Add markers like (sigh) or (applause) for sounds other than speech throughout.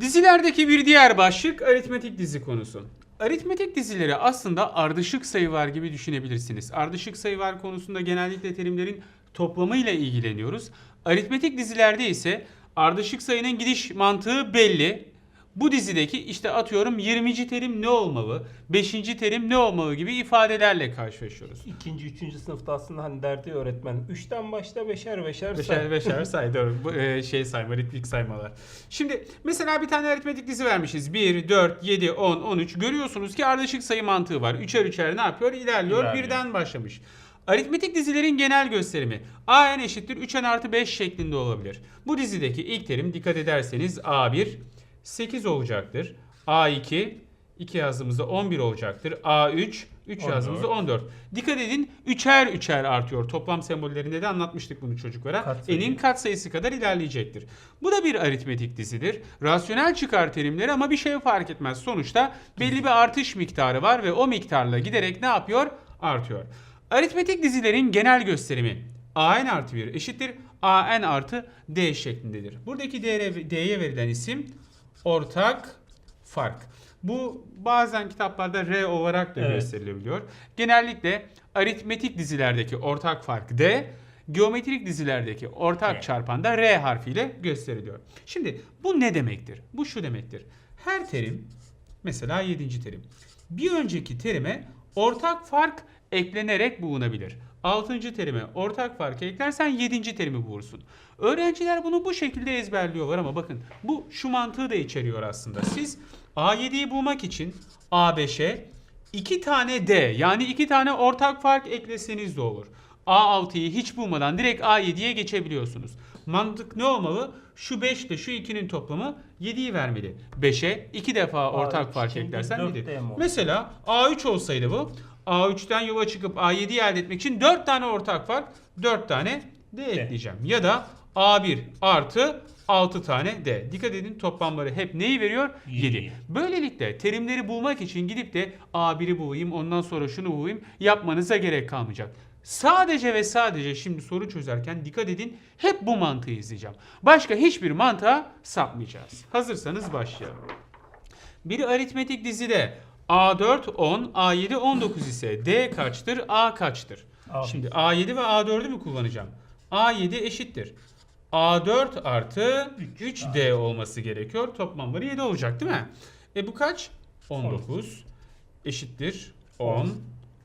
Dizilerdeki bir diğer başlık aritmetik dizi konusu. Aritmetik dizileri aslında ardışık sayılar gibi düşünebilirsiniz. Ardışık sayılar konusunda genellikle terimlerin toplamıyla ilgileniyoruz. Aritmetik dizilerde ise ardışık sayının gidiş mantığı belli. Bu dizideki işte atıyorum 20. terim ne olmalı, 5. terim ne olmalı gibi ifadelerle karşılaşıyoruz. İkinci, üçüncü sınıfta aslında hani derdi öğretmen. Üçten başla beşer beşer, Beşer say. beşer (laughs) say doğru. Bu, e, şey sayma, ritmik saymalar. Şimdi mesela bir tane aritmetik dizi vermişiz. 1, 4, 7, 10, 13. Görüyorsunuz ki ardışık sayı mantığı var. Üçer üçer ne yapıyor? İlerliyor. İlerliyor. Birden başlamış. Aritmetik dizilerin genel gösterimi a n eşittir 3n artı 5 şeklinde olabilir. Bu dizideki ilk terim dikkat ederseniz a1 8 olacaktır. a2 2 yazdığımızda 11 olacaktır. a3 3 yazdığımızda 14. Dikkat edin üçer üçer artıyor. Toplam sembollerinde de anlatmıştık bunu çocuklara. Katsayı. Enin katsayısı kadar ilerleyecektir. Bu da bir aritmetik dizidir. Rasyonel çıkar terimleri ama bir şey fark etmez. Sonuçta belli bir artış miktarı var ve o miktarla giderek ne yapıyor? Artıyor. Aritmetik dizilerin genel gösterimi an artı 1 eşittir an artı d şeklindedir. Buradaki D'ye verilen isim ortak fark. Bu bazen kitaplarda R olarak da Evet. gösterilebiliyor. Genellikle aritmetik dizilerdeki ortak fark D, geometrik dizilerdeki ortak R. çarpan da R harfiyle gösteriliyor. Şimdi bu ne demektir? Bu şu demektir. Her terim mesela 7. terim bir önceki terime ortak fark eklenerek bulunabilir. 6. terime ortak fark eklersen 7. terimi bulursun. Öğrenciler bunu bu şekilde ezberliyorlar ama bakın bu şu mantığı da içeriyor aslında. Siz A7'yi bulmak için A5'e 2 tane D yani 2 tane ortak fark ekleseniz de olur. A6'yı hiç bulmadan direkt A7'ye geçebiliyorsunuz. Mantık ne olmalı? Şu 5 ile şu 2'nin toplamı 7'yi vermeli. 5'e 2 defa ortak A3 fark eklersen 4 7. D mi olur? Mesela A3 olsaydı bu A3'ten yola çıkıp A7'yi elde etmek için 4 tane ortak fark 4 tane D ekleyeceğim. Ya da A1 artı 6 tane D. Dikkat edin toplamları hep neyi veriyor? 7. Yedi. Böylelikle terimleri bulmak için gidip de A1'i bulayım ondan sonra şunu bulayım yapmanıza gerek kalmayacak. Sadece ve sadece şimdi soru çözerken dikkat edin hep bu mantığı izleyeceğim. Başka hiçbir mantığa sapmayacağız. Hazırsanız başlayalım. Bir aritmetik dizide A4 10, A7 19 ise D kaçtır, A kaçtır? A1. Şimdi A7 ve A4'ü mü kullanacağım? A7 eşittir. A4 artı 3D olması gerekiyor. Toplamları 7 olacak değil mi? E bu kaç? 19 eşittir 10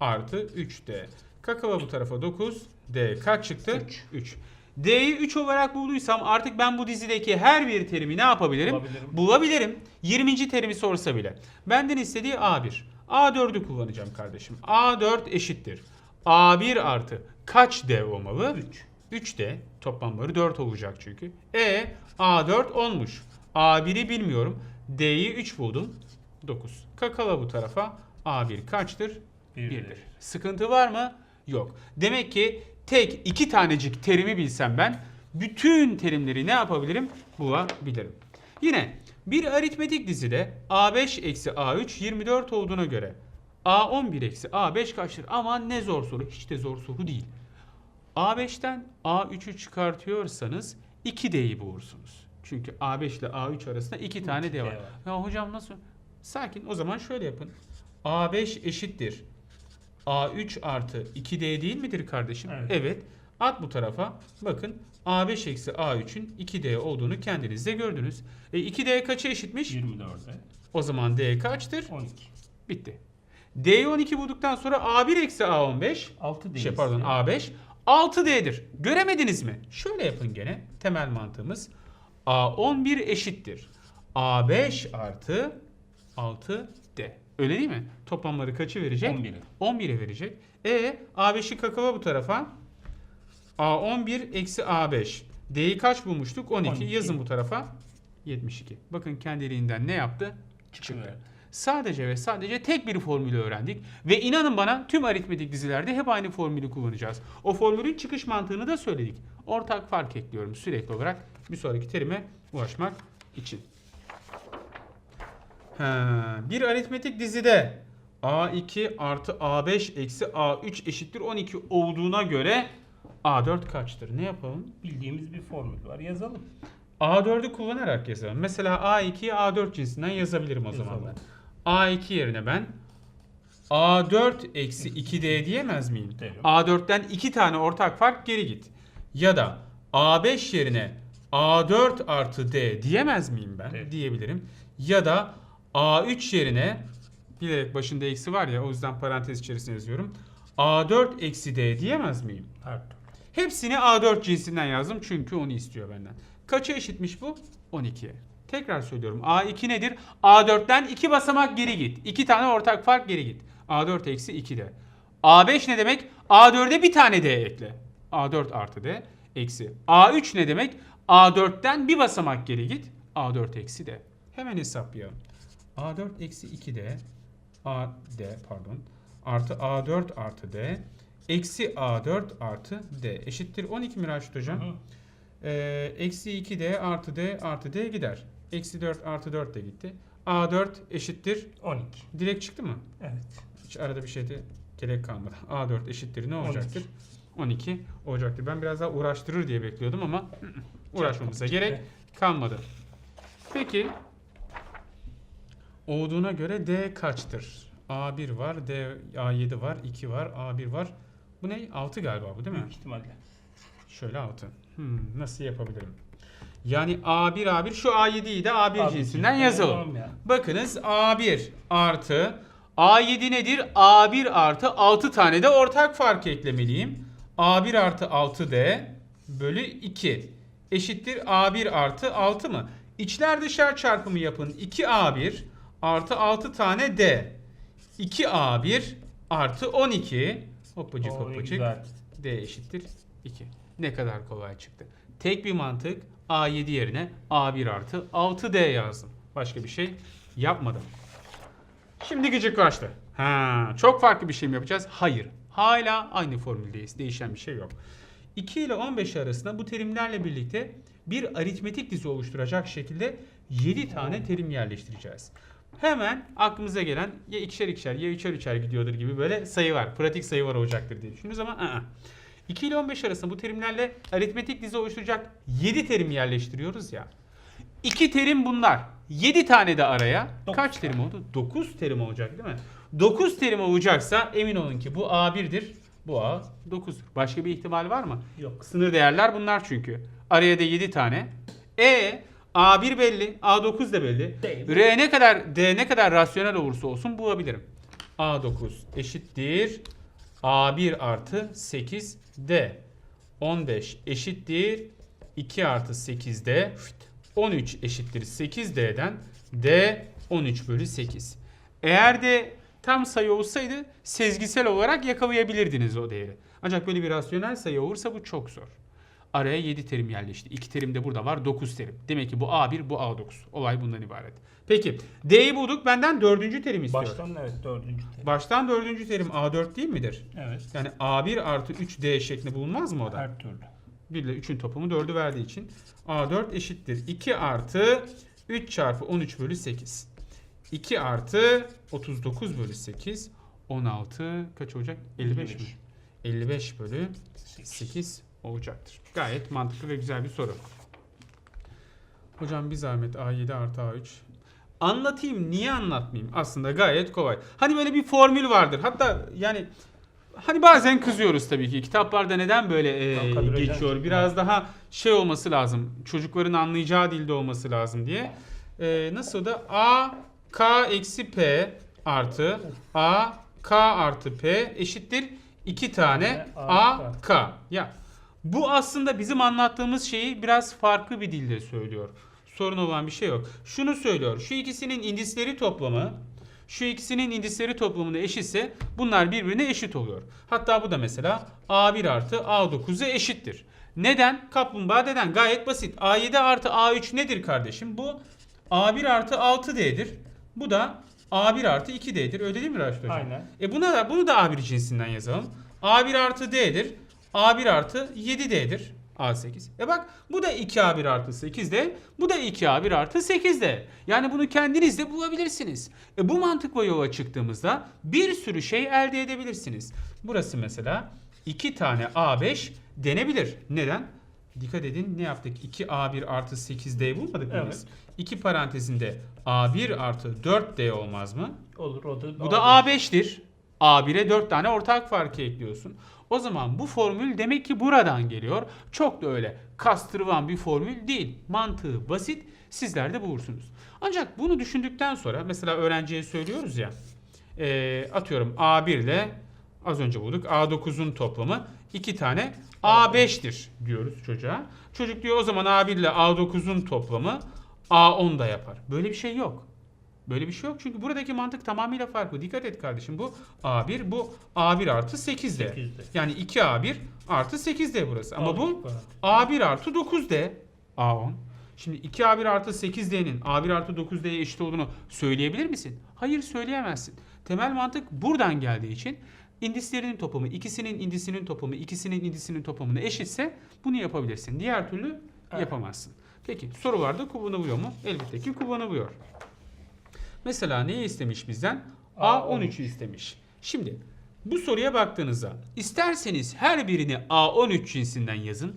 artı 3D. Kakala bu tarafa 9. D kaç çıktı? 3. D'yi 3 olarak bulduysam artık ben bu dizideki her bir terimi ne yapabilirim? Bulabilirim. Bulabilirim. 20. terimi sorsa bile. Benden istediği A1. A4'ü kullanacağım kardeşim. A4 eşittir. A1 artı kaç D olmalı? 3. 3D. Toplamları 4 olacak çünkü. E A4 olmuş. A1'i bilmiyorum. D'yi 3 buldum. 9. Kakala bu tarafa. A1 kaçtır? Birdir. 1'dir. Sıkıntı var mı? Yok. Demek ki tek iki tanecik terimi bilsem ben bütün terimleri ne yapabilirim? Bulabilirim. Yine bir aritmetik dizide A5 eksi A3 24 olduğuna göre A11 eksi A5 kaçtır? Aman ne zor soru. Hiç de zor soru değil. A5'ten A3'ü çıkartıyorsanız 2D'yi bulursunuz. Çünkü A5 ile A3 arasında 2 tane D var. Ya hocam nasıl? Sakin. O zaman şöyle yapın. A5 eşittir. A3 artı 2D değil midir kardeşim? Evet. At bu tarafa. Bakın A5 eksi A3'ün 2D olduğunu kendiniz de gördünüz. E 2D kaça eşitmiş? 24'e O zaman D kaçtır? 12. Bitti. D'yi 12 bulduktan sonra A1 eksi A15 6 değil. şey pardon A5 6D'dir. Göremediniz mi? Şöyle yapın gene. Temel mantığımız A11 eşittir. A5 artı 6D. Öyle değil mi? Toplamları kaçı verecek? 11'i. 11'e verecek. E A5'i kakala bu tarafa. A11 eksi A5. D'yi kaç bulmuştuk? 12. 12. Yazın bu tarafa. 72. Bakın kendiliğinden ne yaptı? Çıkıverdi. Sadece ve sadece tek bir formülü öğrendik. Ve inanın bana tüm aritmetik dizilerde hep aynı formülü kullanacağız. O formülün çıkış mantığını da söyledik. Ortak fark ekliyorum sürekli olarak bir sonraki terime ulaşmak için. Ha, bir aritmetik dizide A2 artı A5 eksi A3 eşittir 12 olduğuna göre A4 kaçtır? Ne yapalım? Bildiğimiz bir formül var. Yazalım. A4'ü kullanarak yazalım. Mesela A2'yi A4 cinsinden yazabilirim o zaman ben. A2 yerine ben A4 eksi 2D diyemez miyim? Derim. A4'ten 2 tane ortak fark geri git. Ya da A5 yerine A4 artı D diyemez miyim ben? Evet. Diyebilirim. Ya da A3 yerine bilerek başında eksi var ya o yüzden parantez içerisine yazıyorum. A4 eksi D diyemez miyim? Türlü. Hepsini A4 cinsinden yazdım çünkü onu istiyor benden. Kaça eşitmiş bu? 12'ye. Tekrar söylüyorum. A2 nedir? A4'ten 2 basamak geri git. 2 tane ortak fark geri git. A4 eksi 2 de. A5 ne demek? A4'e bir tane D ekle. A4 artı D eksi. A3 ne demek? A4'ten bir basamak geri git. A4 eksi D. Hemen hesaplayalım. A4 eksi 2D AD pardon artı A4 artı D eksi A4 artı D eşittir 12 mi Raşit hocam? Hı. Ee, eksi 2D artı D artı D gider. Eksi 4 artı 4 de gitti. A4 eşittir 12. direkt çıktı mı? Evet. Hiç arada bir şeyde gerek kalmadı. A4 eşittir ne olacaktır? 12 olacaktır. Ben biraz daha uğraştırır diye bekliyordum ama uğraşmamıza gerek kalmadı. Peki olduğuna göre D kaçtır? A1 var, D A7 var, 2 var, A1 var. Bu ne? 6 galiba bu değil mi? Büyük ihtimalle. Şöyle 6. Hmm, nasıl yapabilirim? Yani A1 A1 şu A7'yi de A1 Abi, cinsinden cidden yazalım. ya. Bakınız A1 artı A7 nedir? A1 artı 6 tane de ortak fark eklemeliyim. A1 artı 6D bölü 2 eşittir A1 artı 6 mı? İçler dışlar çarpımı yapın. 2A1 artı 6 tane D. 2A1 artı 12 hoppacık Oo, hoppacık. D eşittir 2. Ne kadar kolay çıktı. Tek bir mantık A7 yerine A1 artı 6D yazdım. Başka bir şey yapmadım. Şimdi gıcıklaştı. Ha, çok farklı bir şey mi yapacağız? Hayır. Hala aynı formüldeyiz. Değişen bir şey yok. 2 ile 15 arasında bu terimlerle birlikte bir aritmetik dizi oluşturacak şekilde 7 tane terim yerleştireceğiz. Hemen aklımıza gelen ya ikişer ikişer ya üçer üçer gidiyordur gibi böyle sayı var. Pratik sayı var olacaktır diye düşündüğünüz zaman ı-ı. 2 ile 15 arasında bu terimlerle aritmetik dizi oluşturacak 7 terim yerleştiriyoruz ya. 2 terim bunlar. 7 tane de araya Dokuz kaç terim oldu? 9 terim olacak değil mi? 9 terim olacaksa emin olun ki bu A1'dir. Bu A9'dur. Başka bir ihtimal var mı? Yok. Sınır değerler bunlar çünkü. Araya da 7 tane. E A1 belli, A9 da belli. Değil. R ne kadar D ne kadar rasyonel olursa olsun bulabilirim. A9 eşittir A1 artı 8 D. 15 eşittir 2 artı 8 D. 13 eşittir 8 D'den D 13 bölü 8. Eğer de tam sayı olsaydı sezgisel olarak yakalayabilirdiniz o değeri. Ancak böyle bir rasyonel sayı olursa bu çok zor. Araya 7 terim yerleşti. 2 terim de burada var 9 terim. Demek ki bu A1 bu A9. Olay bundan ibaret. Peki D'yi bulduk benden dördüncü terim istiyor. Baştan evet dördüncü terim. Baştan dördüncü terim A4 değil midir? Evet. Yani A1 artı 3D şeklinde bulunmaz mı o da? Her türlü. 1 ile 3'ün topumu 4'ü verdiği için A4 eşittir 2 artı 3 çarpı 13 bölü 8. 2 artı 39 bölü 8. 16 kaç olacak? 55 mi? 55. 55 bölü 8 olacaktır. Gayet mantıklı ve güzel bir soru. Hocam bir zahmet A7 artı A3. Anlatayım niye anlatmayayım? Aslında gayet kolay. Hani böyle bir formül vardır. Hatta yani hani bazen kızıyoruz tabii ki. Kitaplarda neden böyle e, geçiyor? Biraz daha şey olması lazım. Çocukların anlayacağı dilde olması lazım diye. E, nasıl da A K eksi P artı A K artı P eşittir 2 tane A K. Ya bu aslında bizim anlattığımız şeyi biraz farklı bir dilde söylüyor. Sorun olan bir şey yok. Şunu söylüyor. Şu ikisinin indisleri toplamı şu ikisinin indisleri toplamına eşitse bunlar birbirine eşit oluyor. Hatta bu da mesela A1 artı A9'a eşittir. Neden? Kaplumbağa neden? Gayet basit. A7 artı A3 nedir kardeşim? Bu A1 artı 6D'dir. Bu da A1 artı 2D'dir. Öyle değil mi Raşit Hocam? Aynen. E buna da bunu da A1 cinsinden yazalım. A1 artı D'dir. A1 artı 7D'dir. A8. E bak bu da 2A1 artı 8D. Bu da 2A1 artı 8D. Yani bunu kendiniz de bulabilirsiniz. E bu mantıkla yola çıktığımızda bir sürü şey elde edebilirsiniz. Burası mesela 2 tane A5 denebilir. Neden? Dikkat edin ne yaptık? 2A1 artı 8D bulmadık mı Evet. biz? 2 parantezinde A1 artı 4D olmaz mı? Olur o da. Bu da A5'tir. A1'e 4 tane ortak farkı ekliyorsun. O zaman bu formül demek ki buradan geliyor. Çok da öyle kastırılan bir formül değil. Mantığı basit. Sizler de bulursunuz. Ancak bunu düşündükten sonra mesela öğrenciye söylüyoruz ya. e, atıyorum A1 ile az önce bulduk A9'un toplamı 2 tane A5'tir diyoruz çocuğa. Çocuk diyor o zaman A1 ile A9'un toplamı A10 da yapar. Böyle bir şey yok. Böyle bir şey yok çünkü buradaki mantık tamamıyla farklı. Dikkat et kardeşim bu A1 bu A1 artı 8D. 8D. Yani 2A1 artı 8D burası. Ama bu Aldık A1 artı 9D A10. Şimdi 2A1 artı 8D'nin A1 artı 9D'ye eşit olduğunu söyleyebilir misin? Hayır söyleyemezsin. Temel mantık buradan geldiği için indislerinin toplamı, ikisinin indisinin toplamı, ikisinin indisinin toplamına eşitse bunu yapabilirsin. Diğer türlü Evet. yapamazsın. Peki sorularda kullanılıyor mu? Elbette ki kullanılıyor. Mesela neyi istemiş bizden? A13'ü istemiş. Şimdi bu soruya baktığınızda isterseniz her birini A13 cinsinden yazın.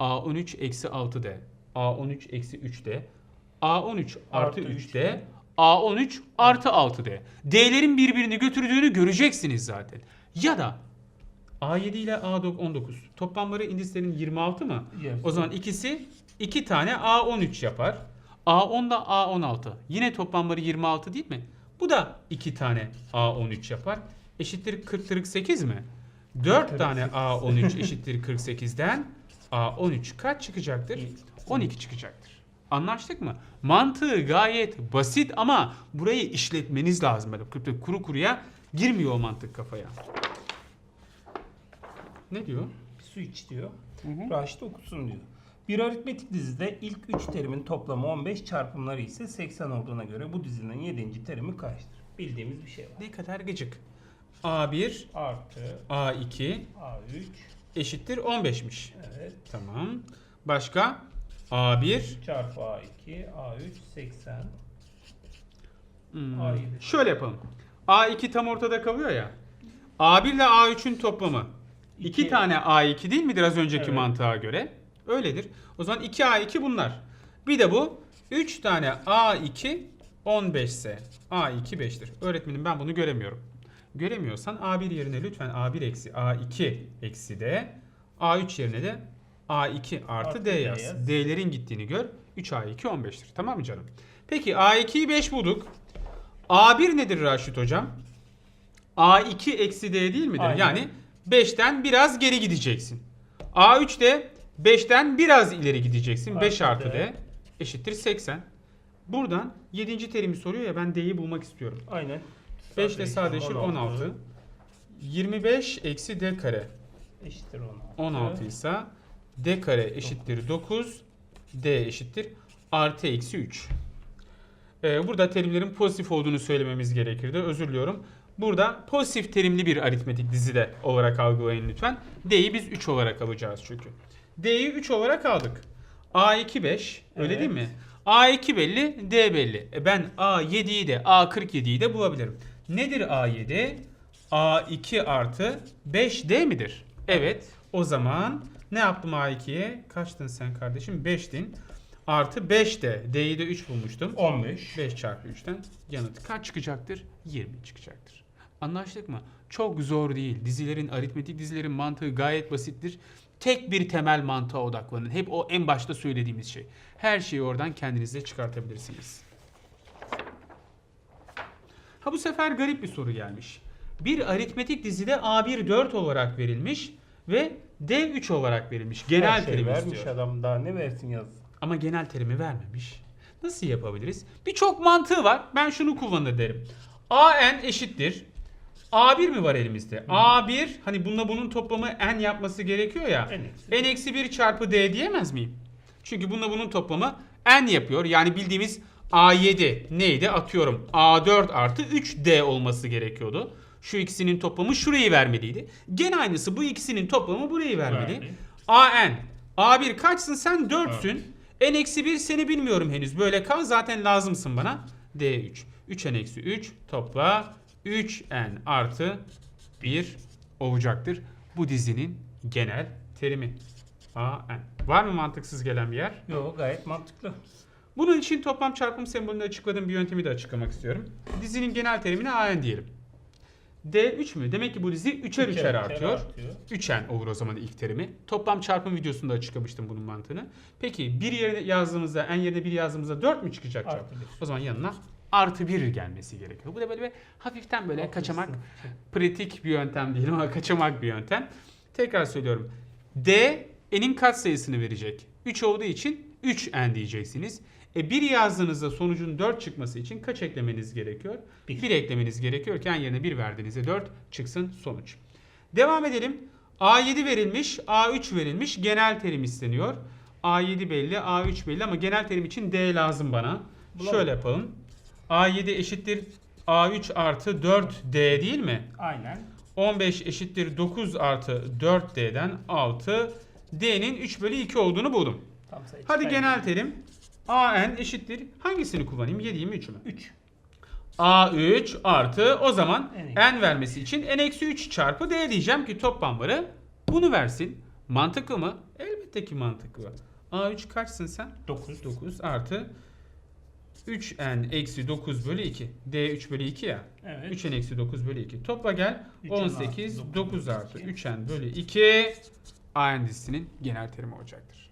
A13 eksi 6D, A13 eksi 3D, A13 artı Artı 3D, A13 artı 6D. D'lerin birbirini götürdüğünü göreceksiniz zaten. Ya da A7 ile A19 toplamları indislerin 26 mı? Yes. O zaman ikisi 2 tane A13 yapar. A10 da A16. Yine toplamları 26 değil mi? Bu da 2 tane A13 yapar. Eşittir 40 48 mi? 4 tane A13 (laughs) eşittir 48'den A13 kaç çıkacaktır? 12 çıkacaktır. Anlaştık mı? Mantığı gayet basit ama burayı işletmeniz lazım. Böyle kuru kuruya girmiyor o mantık kafaya. Ne diyor? Bir su iç diyor. Raşit okusun diyor. Bir aritmetik dizide ilk 3 terimin toplamı 15 çarpımları ise 80 olduğuna göre bu dizinin 7. terimi kaçtır? Bildiğimiz bir şey var. Ne kadar gıcık. A1 Artı A2 A3 eşittir 15'miş. evet Tamam. Başka? A1 çarpı A2 A3 80 hmm, A7. Şöyle yapalım. A2 tam ortada kalıyor ya. A1 ile A3'ün toplamı. 2 İki. tane A2 değil midir az önceki Evet. mantığa göre? Öyledir. O zaman 2 A2 bunlar. Bir de bu 3 tane A2 15 ise A2 5'tir. Öğretmenim ben bunu göremiyorum. Göremiyorsan A1 yerine lütfen A1 eksi A2 eksi D. A3 yerine de A2 artı, Artı D D yaz. yaz. D'lerin gittiğini gör. 3A2 15'tir. Tamam mı canım? Peki A2'yi 5 bulduk. A1 nedir Raşit hocam? A2 eksi D değil midir? Aynen. Yani 5'ten biraz geri gideceksin. A3 de 5'ten biraz ileri gideceksin. 5 Artı D. D eşittir 80. Buradan 7. terimi soruyor ya ben D'yi bulmak istiyorum. Aynen. 5 ile sadeleşir 16. 25 eksi D kare. Eşittir 16. 16 ise D kare eşittir 9. D eşittir artı eksi 3. Ee, burada terimlerin pozitif olduğunu söylememiz gerekirdi. Özür diliyorum. Burada pozitif terimli bir aritmetik dizide olarak algılayın lütfen. D'yi biz 3 olarak alacağız çünkü. D'yi 3 olarak aldık. A2 5 öyle Evet. değil mi? A2 belli, D belli. E ben A7'yi de A47'yi de bulabilirim. Nedir A7? A2 artı 5D midir? Evet. O zaman ne yaptım A2'ye? Kaçtın sen kardeşim? 5'tin. Artı 5D. D'yi de 3 bulmuştum. 15. 5 çarpı 3'ten yanıt kaç çıkacaktır? 20 çıkacaktır. Anlaştık mı? Çok zor değil. Dizilerin, aritmetik dizilerin mantığı gayet basittir. Tek bir temel mantığa odaklanın. Hep o en başta söylediğimiz şey. Her şeyi oradan kendinize çıkartabilirsiniz. Ha bu sefer garip bir soru gelmiş. Bir aritmetik dizide A1 4 olarak verilmiş ve D3 olarak verilmiş. Genel Her şey terim vermiş istiyor. adam daha ne versin yaz. Ama genel terimi vermemiş. Nasıl yapabiliriz? Birçok mantığı var. Ben şunu kullanır derim. AN eşittir. A1 mi var elimizde? A1 hani bununla bunun toplamı n yapması gerekiyor ya. N eksi n eksi 1 çarpı d diyemez miyim? Çünkü bununla bunun toplamı n yapıyor. Yani bildiğimiz A7 neydi? Atıyorum A4 artı 3D olması gerekiyordu. Şu ikisinin toplamı şurayı vermeliydi. Gene aynısı bu ikisinin toplamı burayı vermeli. Verdi. AN. A1 kaçsın sen? 4'sün. N eksi 1 seni bilmiyorum henüz. Böyle kal zaten lazımsın bana. D3. 3N eksi 3 topla 3N artı 1 olacaktır. Bu dizinin genel terimi. AN. Var mı mantıksız gelen bir yer? Yo gayet mantıklı. Bunun için toplam çarpım sembolünü açıkladığım bir yöntemi de açıklamak istiyorum. Dizinin genel terimine AN diyelim. D 3 mü? Demek ki bu dizi 3'er 3'er Üçer artıyor. artıyor. 3n olur o zaman ilk terimi. Toplam çarpım videosunda açıklamıştım bunun mantığını. Peki bir yerine yazdığımızda n yerine 1 yazdığımızda 4 mü çıkacak? Artı. O zaman yanına artı 1 gelmesi gerekiyor. Bu da böyle bir hafiften böyle kaçamak pratik bir yöntem değil ama kaçamak bir yöntem. Tekrar söylüyorum. D n'in katsayısını verecek. 3 olduğu için 3n diyeceksiniz. E 1 yazdığınızda sonucun 4 çıkması için kaç eklemeniz gerekiyor? Bir. 1 eklemeniz gerekiyor ki n yerine 1 verdiğinizde 4 çıksın sonuç. Devam edelim. A7 verilmiş, A3 verilmiş. Genel terim isteniyor. A7 belli, A3 belli ama genel terim için D lazım bana. Bulalım. Şöyle yapalım. A7 eşittir A3 artı 4D değil mi? Aynen. 15 eşittir 9 artı 4D'den 6 D'nin 3 bölü 2 olduğunu buldum. Tam sayı Hadi genel terim AN eşittir hangisini kullanayım? 7'yi mi 3'ü mü? 3. A3 artı o zaman N n vermesi için n-3 çarpı d diyeceğim ki toplamları bunu versin. Mantıklı mı? Elbette ki mantıklı. A3 kaçsın sen? 9. 9 artı 3n eksi 9 bölü 2. D 3 bölü 2 ya. Evet. 3n eksi 9 bölü 2. Topla gel. 3n 18 artı 9 9 artı bölü 2. 3n bölü 2 AN dizisinin genel terimi olacaktır.